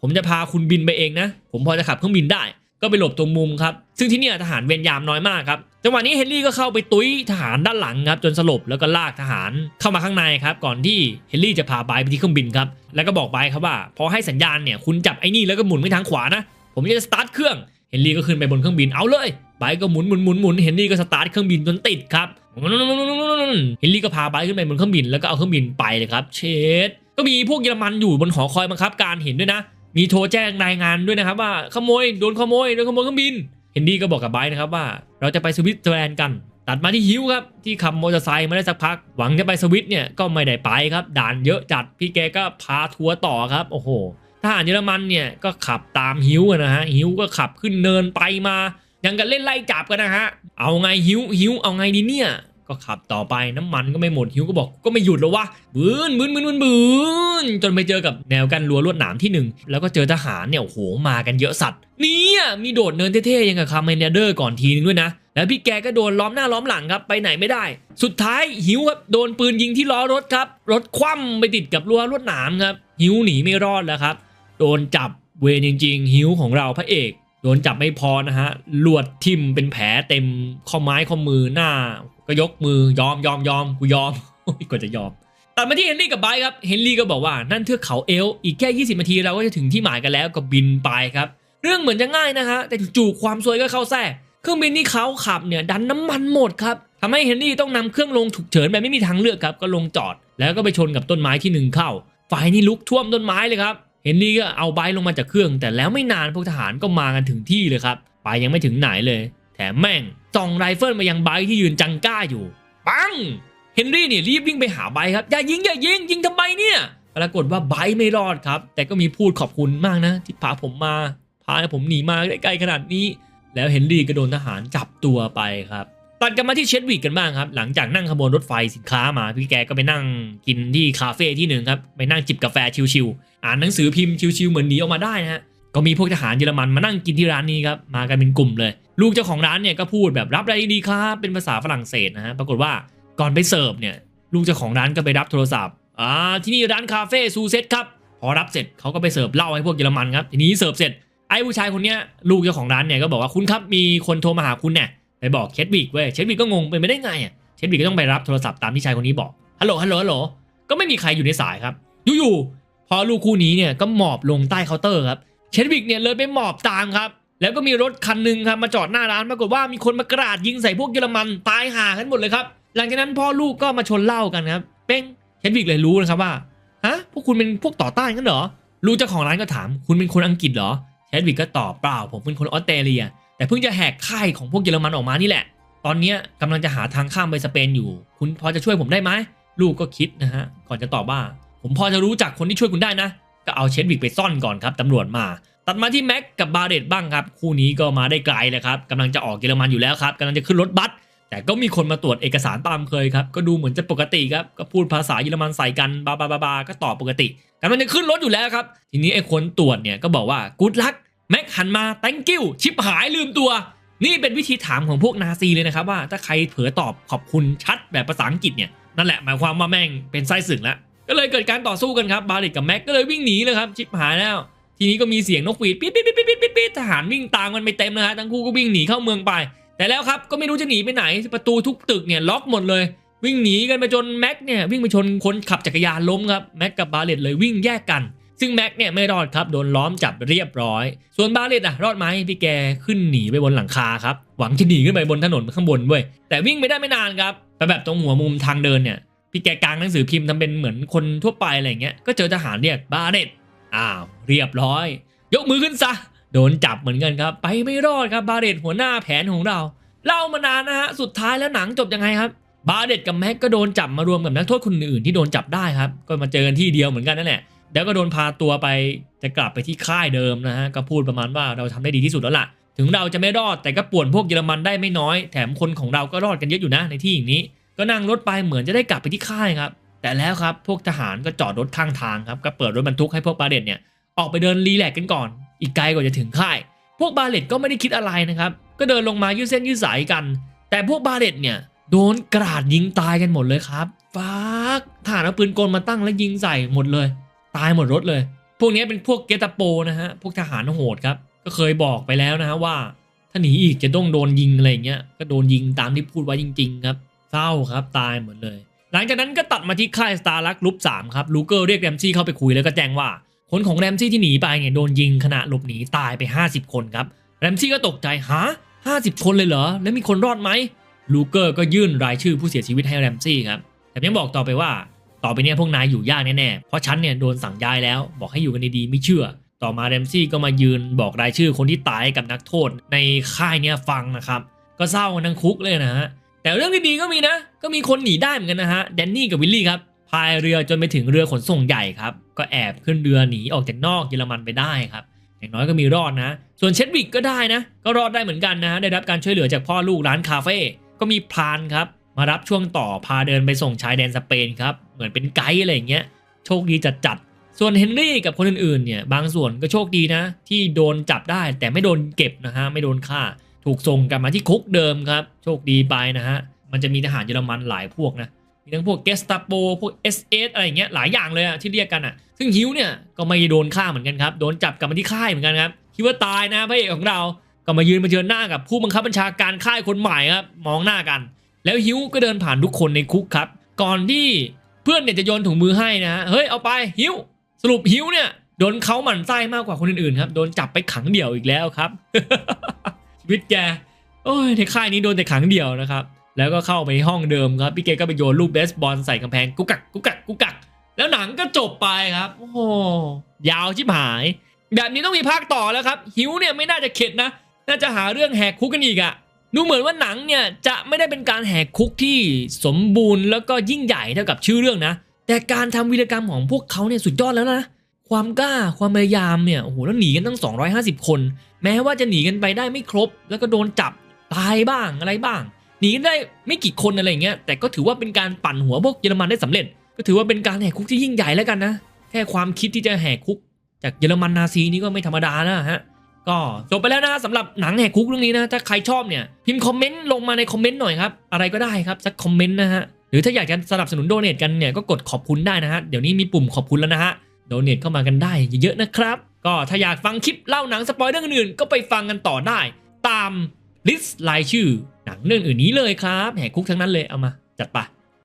ผมจะพาคุณบินไปเองนะ ผมพอจะขับเครื่องบินได้ ก็ไปหลบตรงมุมครับ ซึ่งที่นี่ทหารเวรยามน้อยมากครับจังหวะนี้เฮนรี่ก็เข้าไปตุ้ยทหารด้านหลังครับจนสลบแล้วก็ลากทหารเข้ามาข้างในครับก่อนที่เฮนรี่จะพาไบไปที่เครื่องบินครับแล้วก็บอกไบครับว่าพอให้สัญญาณเนี่ยคุณจับไอ้นี่แล้วก็หมุนไปทางขวานะ ผมจะสตาร์ทเครื่องเฮนรี่ก็ขึ้นไปบนเครื่องบินเอาเลยไบก็หมุนหมุนหมุนหมุนเฮนรี่ก็สตาร์ทเครื่องบินจนติดครับเฮนรี่ก็พาไบขึ้นไปบนเครื่องบินแล้วก็เอาเครื่องบินไปเลยครับ เชดก็มีพวกเยอรมันอยู่บนหอคอยบังคับการเห็นด้วยนะ มีโทรแจ้งรายงานด้วยนะครับว่าขโมยโดนขโมยโดนขโมยเครื่องบิน เฮนรี่ก็บอกกับไบร์นะครับว่า เราจะไปสวิตเซอร์แลนด์กัน ตัดมาที่ฮิวครับที่ขับมอเตอร์ไซค์มาได้สักพัก หวังจะไปสวิตเนี่ยก็ไม่ได้ไปครับด่านเยอะจัดพี่แกก็พาทัวร์ต่อครับโอ้โหทหารเยอรมันเนี่ยก็ขับตามฮิวนะฮะฮิวก็ขับขึ้นเนินไปมายังกันเล่นไล่จับกันนะฮะ เอาไงฮิวฮิวเอาไงดีเนี่ย ก็ขับต่อไปน้ำมันก็ไม่หมดฮิวก็บอกก็ไม่หยุดแล้ววะบืนบืนบืนบืนบืน จนไปเจอกับแนวกันรั้วลวดหนามที่หนึ่งแล้วก็เจอทหารเนี่ยโอ้โหมากันเยอะสัตว์นี่มีโดดเนินเท่ๆยังกับคาร์เมนเดอร์ก่อนทีนึงด้วยนะ แล้วพี่แกก็โดนล้อมหน้าล้อมหลังครับไปไหนไม่ได้ สุดท้ายหิวครับโดนปืนยิงที่ล้อรถครับรถคว่ำไปติดกับรั้วลวดหนามครับหิวหนีไม่รอดแล้วครับโดนจับเวรจริง ๆ หิวของเราพระเอกโดนจับไม่พอนะฮะลวดทิ่มเป็นแผลเต็มข้อไม้ข้อมือหน้า ก็ยกมือยอมยอมยอมกูยอมกว่าจะยอม ตัดมาที่เฮนรี่กับไบครับเฮนรี่ก็บอกว่านั่นเทือกเขาเอลอีกแค่ 20 นาทีเราก็จะถึงที่หมายกันแล้วก็บินไปครับ เรื่องเหมือนจะง่ายนะฮะแต่จู่ๆความซวยก็เข้าแทรกเครื่องบินที่เขาขับเนี่ยดันน้ำมันหมดครับทำให้เฮนรี่ต้องนำเครื่องลงฉุกเฉินแบบไม่มีทางเลือกครับก็ลงจอด แล้วก็ไปชนกับต้นไม้ที่หนึ่งเข้าไฟนี่ลุกท่วมต้นไม้เลยครับเฮนรี่ก็เอาไบลงมาจากเครื่อง แต่แล้วไม่นานพวกทหารก็มากันถึงที่เลยครับไปยังไม่ถึงไหนเลย แถมแม่งส่องไรเฟิลมายังไบที่ยืนจังก้าอยู่ปัง เฮนรี่เนี่ยรีบวิ่งไปหาไบครับอย่ายิงอย่ายิงยิงทำไมเนี่ยปรากฏว่าไบไม่รอดครับ แต่ก็มีพูดขอบคุณมากนะ ที่พาผมมาพาผมหนีมาใกล้ๆขนาดนี้ แล้วเฮนรี่ก็โดนทหารจับตัวไปครับตัดกันมาที่เชดวิกกันบ้างครับ หลังจากนั่งขบวนรถไฟสินค้ามาพี่แกก็ไปนั่งกินที่คาเฟ่ที่หนึ่งครับไปนั่งจิบกาแฟชิวๆอ่านหนังสือพิมพ์ชิวๆเหมือนหนีออกมาได้นะฮะก็มีพวกทหารเยอรมันมานั่งกินที่ร้านนี้ครับมากันเป็นกลุ่มเลย ลูกเจ้าของร้านเนี่ยก็พูดแบบรับอะไรดีครับเป็นภาษาฝรั่งเศสนะฮะปรากฏว่า ก่อนไปเสิร์ฟเนี่ยลูกเจ้าของร้านก็ไปรับโทรศัพท์อ่าที่นี่ร้านคาเฟ่ซูเซ็ตครับพอรับเสร็จเขาก็ไปเสิร์ฟเหล้าให้พวกเยอรมันครับทีนี้เสิร์ฟเสร็จไอ้ผู้ชายคนเนี้ยลูกเจ้าของร้านเนี่ยก็บอกว่าคุณครับมีคนโทรมาหาคุณเนี่ยไปบอกเชดวิกเว้ยเชดวิกก็งงเป็นไปได้ไงอะเชดวิกก็ต้องไปรับโทรศัพท์ตามที่ชายคนนี้บอกฮัลโหลฮัลโหลฮัลโหลก็ไม่มีใครอยู่ในสายครับอยู่ๆพอลูกคู่นี้เนี่ยก็หมอบลงใต้เคาน์เตอร์ครับเชดวิกเนี่ยเลยไปหมอบตามครับแล้วก็มีรถคันหนึ่งครับมาจอดหน้าร้านปรากฏว่ามีคนมากราดยิงใส่พวกเยอรมันตายห่ากันหมดเลยครับ หลังจากนั้นพ่อลูกก็มาชนเหล้ากันครับ เป้งเชดวิกเลยรู้นะครับว่าฮะพวกคุณเป็นพวกต่อต้านกันเหรอลูกเจ้าของร้านก็ถาม คุณเป็นคนอังกฤษเหรอเชดวิกก็ตอบเปล่า ผมเป็นคนออสเตรเลีย แต่เพิ่งจะแหกค่ายของพวกเยอรมันออกมานี่แหละ ตอนนี้ยกำลังจะหาทางข้ามไปสเปนอยู่ คุณพอจะช่วยผมได้ไหมลูกก็คิดนะฮะก่อนจะตอบว่า ผมพอจะรู้จักคนที่ช่วยคุณได้นะก็เอาเชดวิกไปซ่อนก่อนครับตำรวจมา ตัดมาที่แม็กกับบาเรตบ้างครับ คู่นี้ก็มาได้ไกลเลยครับกำลังจะออกเยอรมันอยู่แล้วครับกำลังจะขึ้นรถบัส แต่ก็มีคนมาตรวจเอกสารตามเคยครับ ก็ดูเหมือนจะปกติครับ ก็พูดภาษาเยอรมันใส่กันบาบาบาบาก็ตอบปกติกำลังจะขึ้นรถอยู่แล้วครับ ทีนี้ไอ้คนตรวจเนี่ยก็บอกว่ากูดลักแม็กหันมา thank you ชิบหายลืมตัว นี่เป็นวิธีถามของพวกนาซีเลยนะครับว่าถ้าใครเผลอตอบขอบคุณชัดแบบภาษาอังกฤษเนี่ยนั่นแหละหมายความว่าแม่งเป็นไส้ศึกแล้วก็เลยเกิดการต่อสู้กันครับบาริกกับแม็กก็เลยวิ่งหนีเลยครับชิบหายแล้วทีนี้ก็มีเสียงนกหวีดปี๊ดปี๊ดปี๊ดปี๊ดปี๊ดปี๊ดทหารวิ่งตามกันไปเต็มนะฮะทั้งคู่ก็วิ่งหนีเข้าเมืองไป แต่แล้วครับก็ไม่รู้จะหนีไปไหนประตูทุกตึกเนี่ยล็อกหมดเลย วิ่งหนีกันไปจนแม็กเนี่ยวิ่งไปชนคนขับจักรยานล้มครับแม็กกับบาเลตเลยวิ่งแยกกัน ซึ่งแม็กเนี่ยไม่รอดครับโดนล้อมจับเรียบร้อย ส่วนบาเลตอะรอดไหมพี่แกขึ้นหนีไปบนหลังคาครับหวังจะหนีขึ้นไปบนถนนข้างบนเว้ยแต่วิ่งไม่ได้ไม่นานครับไปแบบตรงหัวมุมทางเดินเนี่ยพี่แกกางหนังสือพิมพ์ทำเป็นเหมือนคนทั่วไปอะไรเงี้ยก็เจอทหารเรียกบาเลตอ้าวเรียบร้อย ยกมือขึ้นซะ โดนจับเหมือนกันครับ ไปไม่รอดครับบาเดตหัวหน้าแผนของเรา เล่ามานานนะฮะสุดท้ายแล้วหนังจบยังไงครับ บาเดตกับแม็กก็โดนจับมารวมกับนักโทษคนอื่นที่โดนจับได้ครับ ก็มาเจอกันที่เดียวเหมือนกันนั่นแหละแล้วก็โดนพาตัวไปจะกลับไปที่ค่ายเดิมนะฮะก็พูดประมาณว่าเราทำได้ดีที่สุดแล้วล่ะ ถึงเราจะไม่รอดแต่ก็ป่วนพวกเยอรมันได้ไม่น้อย แถมคนของเราก็รอดกันเยอะอยู่นะในที่อย่างนี้ ก็นั่งรถไปเหมือนจะได้กลับไปที่ค่ายครับแต่แล้วครับพวกทหารก็จอดรถข้างทางครับก็เปิดรถบรรทุกให้พวกบาเดตเนี่ยออกไปเดินรีแลกซ์กันก่อน อีกไกลกว่าจะถึงค่าย พวกบาเลตก็ไม่ได้คิดอะไรนะครับ ก็เดินลงมายืดเส้นยืดสายกัน แต่พวกบาเลตเนี่ยโดนกราดยิงตายกันหมดเลยครับฟากทหารเอาปืนกลมาตั้งแล้วยิงใส่หมดเลย ตายหมดรถเลย พวกนี้เป็นพวกเกตาโปนะฮะ พวกทหารโหดครับ ก็เคยบอกไปแล้วนะฮะว่า ถ้าหนีอีกจะต้องโดนยิงอะไรเงี้ย ก็โดนยิงตามที่พูดไว้จริง ๆ ครับ เศร้าครับตายหมดเลย หลังจากนั้นก็ตัดมาที่ค่ายสตาร์ลักลุปสามครับ ลูเกอร์เรียกแรมซี่เข้าไปคุยแล้วก็แจ้งว่า คนของแรมซี่ที่หนีไปเนี่ยโดนยิงขณะหลบหนีตายไป 50 คนครับแรมซี่ก็ตกใจฮะ50 คนเลยเหรอ แล้วมีคนรอดไหมลูเกอร์ก็ยื่นรายชื่อผู้เสียชีวิตให้แรมซี่ครับแต่ยังบอกต่อไปว่า ต่อไปเนี้พวกนายอยู่ยากแน่ๆเพราะฉันเนี่ยโดนสั่งย้ายแล้ว บอกให้อยู่กันดีๆไม่เชื่อ ต่อมาแรมซี่ก็มายืนบอกรายชื่อคนที่ตายกับนักโทษในค่ายเนี่ยฟังนะครับก็เศร้ากันทั้งคุกเลยนะฮะแต่เรื่องดีๆก็มีนะ ก็มีคนหนีได้เหมือนกันนะฮะแดนนี่กับวิลลี่ครับายเรือจนไปถึงเรือขนส่งใหญ่ครับ ก็แอบขึ้นเรือหนีออกจากนอกเยอรมันไปได้ครับ อย่างน้อยก็มีรอดนะ ส่วนเชดวิกก็ได้นะ ก็รอดได้เหมือนกันนะ ได้รับการช่วยเหลือจากพ่อลูกร้านคาเฟ่ก็มีพรานครับ มารับช่วงต่อพาเดินไปส่งชายแดนสเปนครับ เหมือนเป็นไกด์อะไรอย่างเงี้ยโชคดีจัดๆส่วนเฮนรี่กับคนอื่นๆเนี่ยบางส่วนก็โชคดีนะ ที่โดนจับได้แต่ไม่โดนเก็บนะฮะไม่โดนฆ่า ถูกส่งกลับมาที่คุกเดิมครับ โชคดีไปนะฮะมันจะมีทหารเยอรมันหลายพวกนะ มีทั้งพวกเกสตาโปพวก SS อะไรอย่างเงี้ยหลายอย่างเลยอะที่เรียกกันอะซึ่งฮิวเนี่ยก็ไม่โดนฆ่าเหมือนกันครับโดนจับกลับมาที่ค่ายเหมือนกันครับคิดว่าตายนะพระเอกของเราก็มายืนมาเจอหน้ากับผู้บังคับบัญชาการค่ายคนใหม่ครับมองหน้ากัน แล้วฮิวก็เดินผ่านทุกคนในคุกครับ ก่อนที่เพื่อนเนี่ยจะโยนถุงมือให้นะฮะเฮ้ยเอาไปฮิวสรุปฮิวเนี่ยโดนเขาหมั่นไส้มากกว่าคนอื่นๆครับโดนจับไปขังเดี่ยวอีกแล้วครับชีวิตแกโอ้ยในค่ายนี้โดนแต่ขังเดี่ยวนะครับ แล้วก็เข้าไปห้องเดิมครับพี่เกก็ไปโยนลูกเบสบอลใส่กำแพงกุกกักกุกกักกุกกัก แล้วหนังก็จบไปครับโอ้โหยาวชิบหาย แบบนี้ต้องมีภาคต่อแล้วครับหิวเนี่ยไม่น่าจะเข็ดนะ น่าจะหาเรื่องแหกคุกกันอีกอะดูเหมือนว่าหนังเนี่ยจะไม่ได้เป็นการแหกคุกที่สมบูรณ์แล้วก็ยิ่งใหญ่เท่ากับชื่อเรื่องนะ แต่การทำวีรกรรมของพวกเขาเนี่ยสุดยอดแล้วนะความกล้าความพยายามเนี่ยโอ้โหแล้วหนีกันตั้ง 250 คน แม้ว่าจะหนีกันไปได้ไม่ครบ แล้วก็โดนจับตายบ้างอะไรบ้าง หนีได้ไม่กี่คนอะไรอย่างเงี้ยแต่ก็ถือว่าเป็นการปั่นหัวพวกเยอรมันได้สำเร็จ ก็ถือว่าเป็นการแหกคุกที่ยิ่งใหญ่แล้วกันนะแค่ความคิดที่จะแหกคุก จากเยอรมันนาซีนี่ก็ไม่ธรรมดานะฮะก็จบไปแล้วนะสำหรับหนังแหกคุกเรื่องนี้นะถ้าใครชอบเนี่ยพิมพ์คอมเมนต์ลงมาในคอมเมนต์หน่อยครับอะไรก็ได้ครับสักคอมเมนต์นะฮะหรือถ้าอยากจะสนับสนุนโดเนทกันเนี่ยก็กดขอบคุณได้นะฮะเดี๋ยวนี้มีปุ่มขอบคุณแล้วนะฮะโดเนทเข้ามากันได้เยอะๆนะครับก็ถ้าอยากฟังคลิปเล่าหนังสปอยเรื่องอื่นก็ไปฟังกันต่อได้ ตามลิสต์รายชื่อ หนังเรื่องอื่นนี้เลยครับ แหกคุกทั้งนั้นเลยเอามา จัดไป